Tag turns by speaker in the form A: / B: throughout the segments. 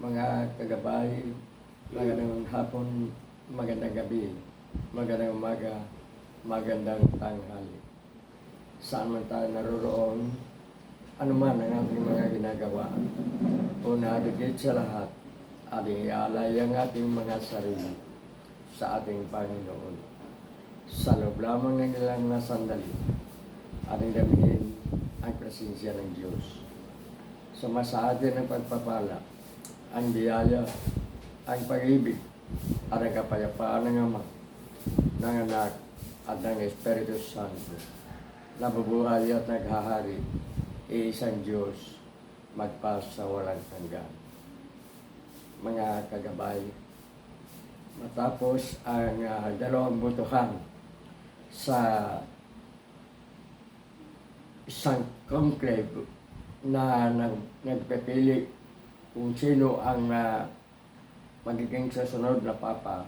A: mga kagabay, magandang hapon, magandang gabi, magandang umaga, magandang tanghali. Saan man tayo naroroon, ano man ang ating mga ginagawa. Una, higit sa lahat, ating ialay ang ating mga sarili sa ating Panginoon. Sa loob lamang ng ilang na sandali, ating damihin ang presensya ng Diyos. Sumasa atin ang pagpapala, ang biyaya, ang pag-ibig, at ang kapayapaan ng Ama, ng Anak, at ng Espiritu Santo. Nabubuhay at naghahari, iisang Diyos, magpas sa walang hanggan. Mga kagabay, matapos ang ah, dalawang butuhan sa isang conclave na nag, nagpipili kung sino ang ah, magiging sasunod na papa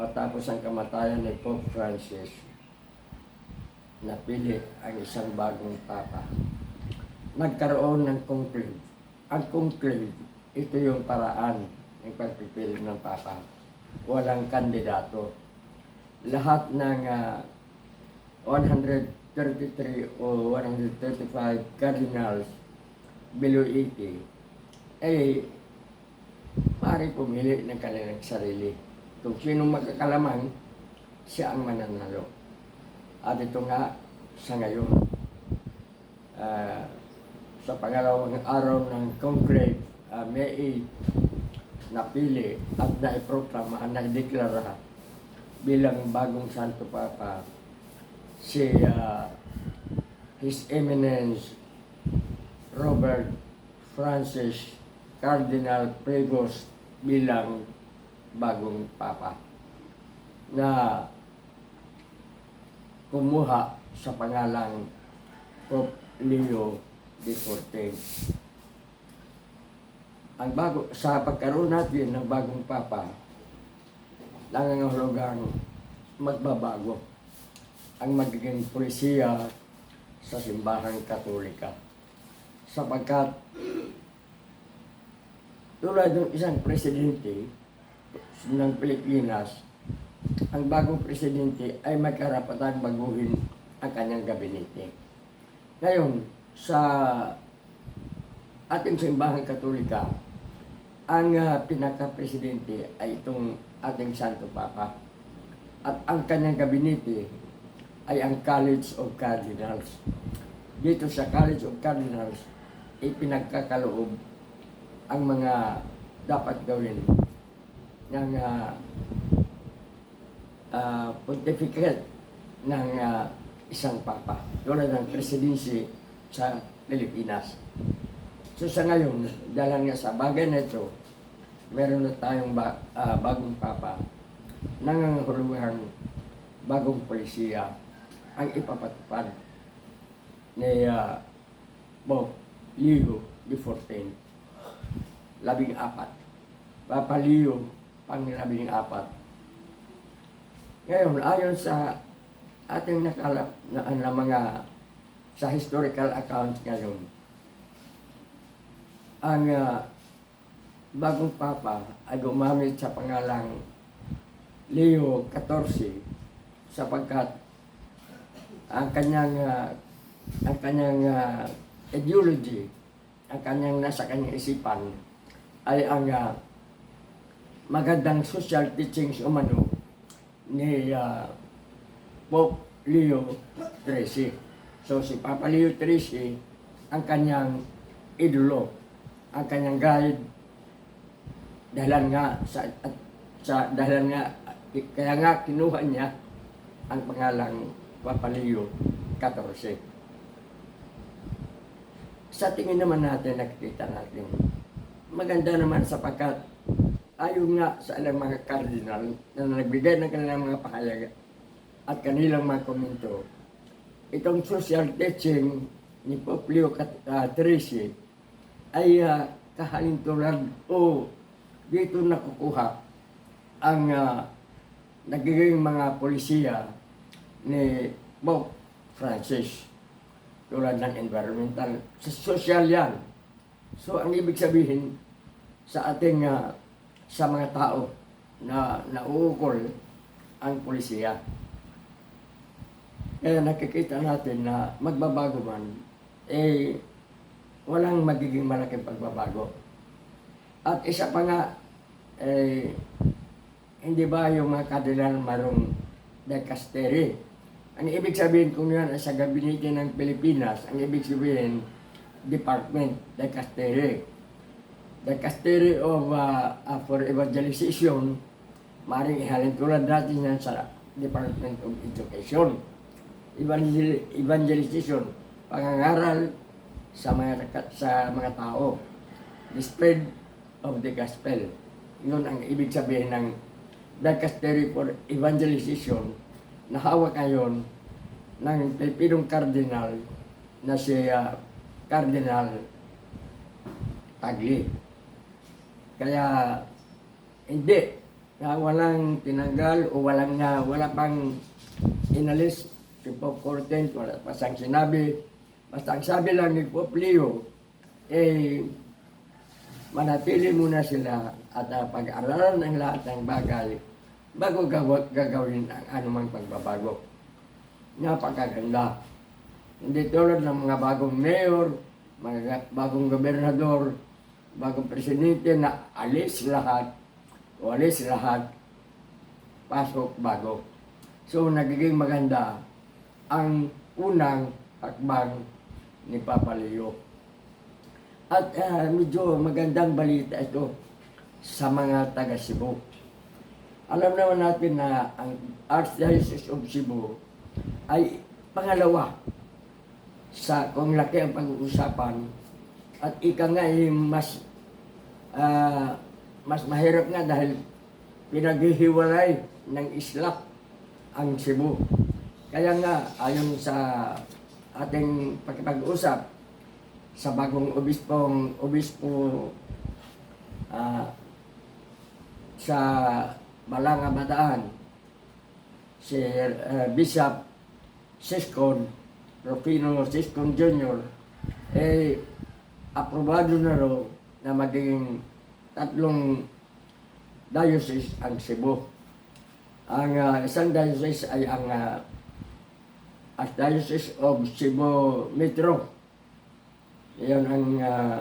A: matapos ang kamatayan ni Pope Francis napili ang isang bagong papa. Nagkaroon ng conclave. Ang conclave ito yung paraan ng pagpipili ng papa. Walang kandidato. Lahat ng ah, 133 o 135 cardinals below 80 ay maaari pumili ng kanilang sarili. Kung sino magkakalaman, siya ang mananalo. At ito nga sa ngayon, ah, sa pangalawang araw ng conclave, uh, May 8, napili at naiproklama, naideklara bilang bagong Santo Papa si ah, His Eminence Robert Francis Cardinal Prevost bilang bagong Papa na kumuha sa pangalang Pope Leo XIV. Ang bago, sa pagkaroon natin ng bagong Papa, nangangahulugang magbabago ang magiging polisiya sa simbahang katolika. Sapagkat tulad ng isang presidente ng Pilipinas, ang bagong presidente ay may karapatang baguhin ang kanyang gabinete. Ngayon, sa ating simbahang katolika, ang ah, pinaka-presidente ay itong ating Santo Papa. At ang kanyang gabinete ay ang College of Cardinals. Dito sa College of Cardinals, ipinagkakaloob ang mga dapat gawin ng ah, ah, pontificate ng ah, isang papa. Tulad ng presidency sa Pilipinas. So sa ngayon, dahil nga sa bagay na ito, meron na tayong ba, ah, bagong papa nangangahulugang bagong polisiya ang ipapatupad ni uh, Pope Leo XIV. Labing apat. Papa Leo, pang labing apat. Ngayon, ayon sa ating nakalap na, na mga sa historical account ngayon, ang ah, bagong papa ay gumamit sa pangalang Leo XIV sapagkat ang kanyang ah, ang kanyang ah, ideology, ang kanyang nasa kanyang isipan ay ang ah, magandang social teachings umano ni ah, Pope Leo XIII. So si Papa Leo XIII ang kanyang idolo, ang kanyang guide dahilan nga sa at, sa dahilan nga kaya nga kinuha niya ang pangalang Papa Leo XIV. Sa tingin naman natin, nakikita natin, maganda naman sapagkat ayon nga sa ilang mga cardinal na nagbigay ng kanilang mga pahayag at kanilang mga komento, itong social teaching ni Pope Leo XIII ay uh, kahalintulad o dito nakukuha ang ah, nagiging mga polisiya ni Pope Francis tulad ng environmental, sa social yan. So ang ibig sabihin, sa ating ah, sa mga tao na nauukol ang polisiya. Kaya nakikita natin na magbabago man, eh, walang magiging malaking pagbabago. At isa pa nga, eh, hindi ba yung mga kardinal marong de Casteri? Ang ibig sabihin kung yan ay sa gabinete ng Pilipinas, ang ibig sabihin, Department de Casteri. The Casteri of uh, uh, for Evangelization, maring ihalin tulad natin yan sa Department of Education. Evangel- evangelization, pangangaral sa mga sa mga tao. The spread of the gospel. Yun ang ibig sabihin ng Dicastery for Evangelization na hawak ngayon ng Pilipinong Cardinal na si ah, Cardinal Tagli. Kaya hindi na walang tinanggal o walang nga wala pang inalis si Pope Corten, wala pa siyang sinabi. Basta ang sabi lang ni Pope Leo, eh, manatili muna sila at uh, pag-aralan ng lahat ng bagay bago gawa- gagawin ang anumang pagbabago. Napakaganda. Hindi tulad ng mga bagong mayor, mga bagong gobernador, bagong presidente na alis lahat, o alis lahat, pasok bago. So nagiging maganda ang unang hakbang ni Papa Leo. At ah, medyo magandang balita ito sa mga taga Cebu. Alam naman natin na ang Archdiocese of Cebu ay pangalawa sa kung laki ang pag-uusapan at ika nga ay mas ah, mas mahirap nga dahil pinaghihiwalay ng isla ang Cebu. Kaya nga, ayon sa ating pagkipag-usap sa bagong obispong obispo ah, sa Balanga Bataan, si ah, Bishop Siskon, Rufino Siskon Jr., eh, aprobado na raw na maging tatlong diocese ang Cebu. Ang ah, isang diocese ay ang ah, Archdiocese of Cebu Metro. Iyon ang ah,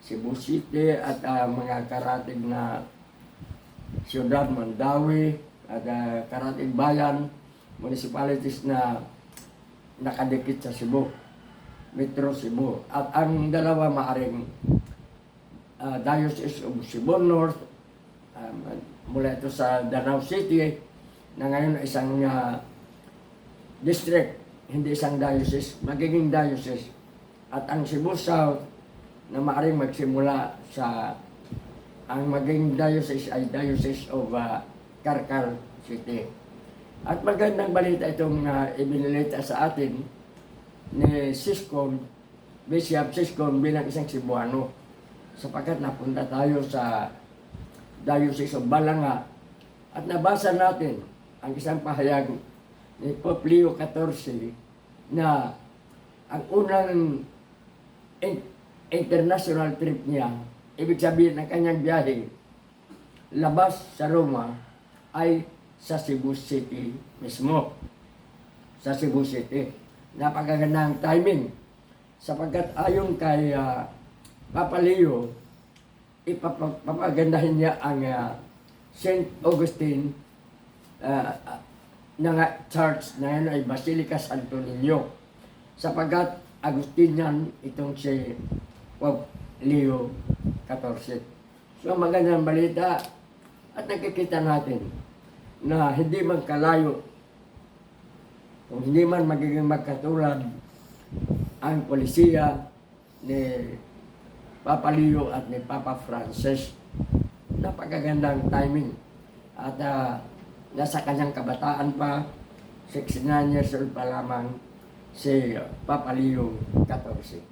A: Cebu City at ah, mga karatig na siyudad, Mandawi, at ah, karatig bayan, municipalities na nakadikit sa Cebu. Metro Cebu. At ang dalawa maaring ah, Diocese of Cebu North, um, mula ito sa Danau City, na ngayon ay isang ah, district, hindi isang diocese, magiging diocese. At ang Cebu South, na maaaring magsimula sa ang maging diocese ay Diocese of uh, Karkar City. At magandang balita itong uh, ibinilita sa atin ni Siskon, Bishop Siskon bilang isang Cebuano sapagkat napunta tayo sa Diocese of Balanga at nabasa natin ang isang pahayag ni Pope Leo XIV na ang unang in- international trip niya, ibig sabihin ng kanyang biyahe, labas sa Roma ay sa Cebu City mismo. Sa Cebu City. Napakagandang timing. Sapagkat ayon kay ah, Papa Leo, ipapagandahin niya ang ah, St. Augustine ah, na nga church na yan ay Basilica Santo Niño. Sapagkat Agustinian itong si Pope Leo XIV. So magandang balita at nakikita natin na hindi man kalayo kung hindi man magiging magkatulad ang polisiya ni Papa Leo at ni Papa Francis. Napakagandang timing. At ah, nasa kanyang kabataan pa, 69 years old pa lamang si Papa Leo XIV.